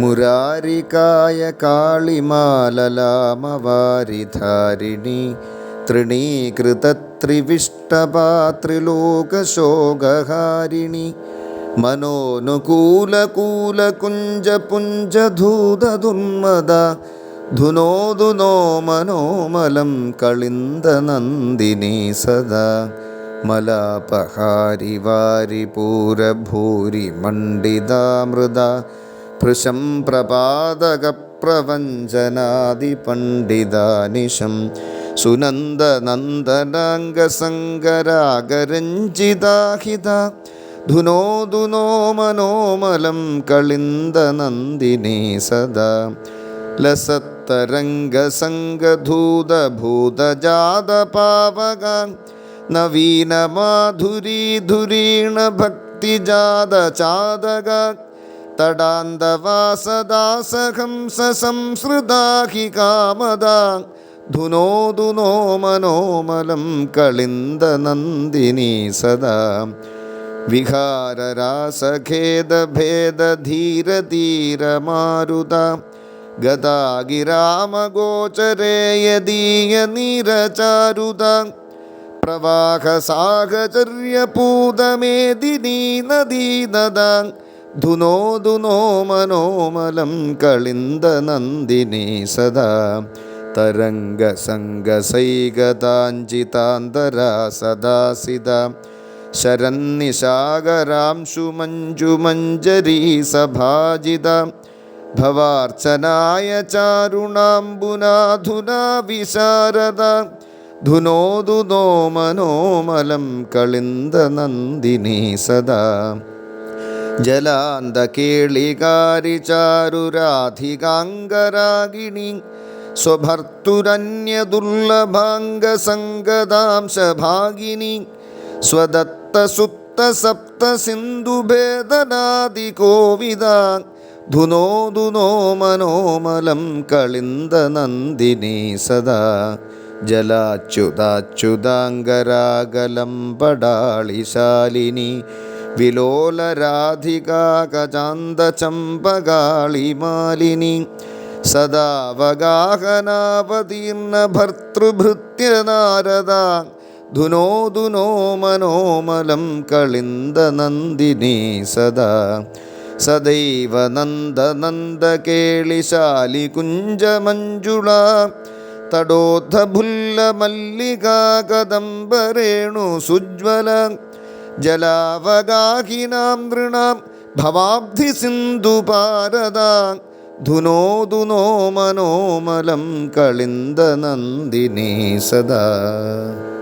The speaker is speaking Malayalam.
മുരാരികായ കാളിമാലലാമവാരിധാരിണി തൃണീകൃതത്രിവിഷ്ടപാത്രിലോകശോകഹാരിണി മനോനുകൂലകൂലകുഞ്ചപുഞ്ചധൂതദുർമദ ധുനോധുനോ മനോമലം കളിന്ദനന്ദിനി സദാ മലാപഹാരി വാരി പൂരഭൂരി മണ്ഡിതാമൃത ഭൃശം പ്രപാദകപ്രവഞ്ചനാദിപണ്ഡിതാനിശം സുനന്ദനന്ദനാംഗസംഗരാഗരഞ്ജിതാഹിത ധുനോ ധുനോ മനോമലം കളിന്ദനന്ദിനി സദാ ലസത്തരംഗസംഗധൂതഭൂതജാതപാവക നവീനമാധുരീധുരീണ ഭക്തിജാതചാതക തടാന്തവാസദാസഹംസ സംസൃതാഹി കാമദ. ധുനോതു നോ മനോമലം കളിന്ദനന്ദിനി സദാ. വിഹാരരാസഖേദഭേദധീരധീരമാരുത. ഗതാഗിരാമഗോചരേ യദീയ നീരചാരുത. പ്രവാഹസാഹചര്യപൂതമേദിനീ നദീനദ ധുനോ ധുനോ മനോമലം കളിന്ദനന്ദിനി സദാ. തരംഗസംഗസൈകതാഞ്ചിതാന്തരാ സദാസിത ശരന്നിശാകരാംശുമഞ്ജുമഞ്ജരീ സഭാജിത ഭവാർച്ചനായ ചാരുണാംബുനാധുനാ വിശാരദ. ധുനോ ധുനോ മനോമലം കളിന്ദനന്ദിനി സദാ. ജലാന്തകേളികാരി ചാരുരാധികാംഗരാഗിണി സ്വഭർത്തുരന്യദുർലഭാംഗസംഗദാംശഭാഗിനി സ്വദത്തസുപ്തസപ്തസിന്ധുഭേദനാദികോവിദ ധുനോ ധുനോ മനോമലം കളിന്ദനന്ദിനി സദാ ജലാച്യുതാച്യുതാംഗരാഗലം പടാളിശാലിനി വിലോലരാധികാകചാന്തചമ്പകാളിമാലിനി സദാവഗാഹനാപതീർണ ഭർത്തൃഭൃത്യനാരദ ധുനോ ധുനോ മനോമലം കളിന്ദനന്ദിനി സദാ സദൈവ നന്ദനന്ദകേളിശാലി കുഞ്ചമഞ്ജുള തടോദ്ധഭുല്ലമല്ലികാകദംബരേണു സുജ്വല ജലാവഗാഹിനാം നൃണാം ഭവാബ്ധി സിന്ധുപാരദ ധുനോ ധുനോ മനോമലം കളിന്ദനന്ദിനീ സദാ.